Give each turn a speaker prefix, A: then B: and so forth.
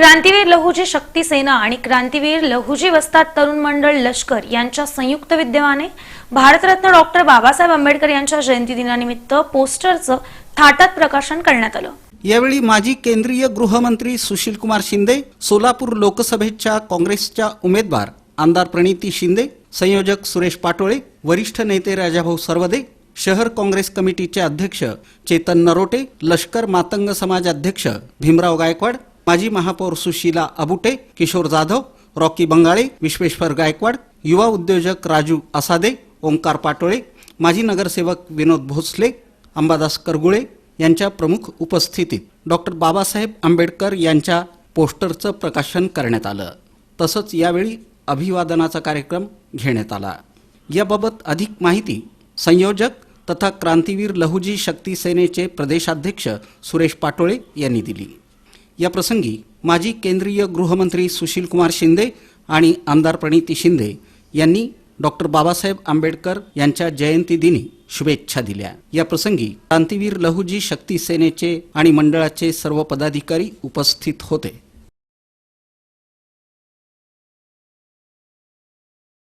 A: क्रांतीवीर लहुजी शक्ती सेना आणि क्रांतीवीर लहुजी वस्ताद तरुण मंडळ लष्कर यांच्या संयुक्त विद्यमाने भारतरत्न डॉक्टर बाबासाहेब आंबेडकर यांच्या जयंती दिनानिमित्त पोस्टरचं थाटात प्रकाशन करण्यात आलं.
B: यावेळी माजी केंद्रीय गृहमंत्री सुशीलकुमार शिंदे सोलापूर लोकसभेच्या काँग्रेसच्या उमेदवार आमदार प्रणिती शिंदे संयोजक सुरेश पाटोळे वरिष्ठ नेते राजाभाऊ सर्वदे शहर काँग्रेस कमिटीचे अध्यक्ष चेतन नरोटे लष्कर मातंग समाज अध्यक्ष भीमराव गायकवाड माजी महापौर सुशीला अबुटे किशोर जाधव रॉकी बंगाळे विश्वेश्वर गायकवाड युवा उद्योजक राजू असादे ओंकार पाटोळे माजी नगरसेवक विनोद भोसले अंबादास करगुळे यांच्या प्रमुख उपस्थितीत डॉक्टर बाबासाहेब आंबेडकर यांच्या पोस्टरचं प्रकाशन करण्यात आलं. तसंच यावेळी अभिवादनाचा कार्यक्रम घेण्यात आला. याबाबत अधिक माहिती संयोजक तथा क्रांतीवीर लहुजी शक्ती सेनेचे प्रदेशाध्यक्ष सुरेश पाटोळे यांनी दिली. या प्रसंगी माजी केंद्रीय गृहमंत्री सुशीलकुमार शिंदे आणि आमदार प्रणिती शिंदे यांनी डॉक्टर बाबासाहेब आंबेडकर यांच्या जयंतीदिनी शुभेच्छा दिल्या. या प्रसंगी क्रांतीवीर लहुजी शक्ती सेनेचे आणि मंडळाचे सर्व पदाधिकारी उपस्थित होते.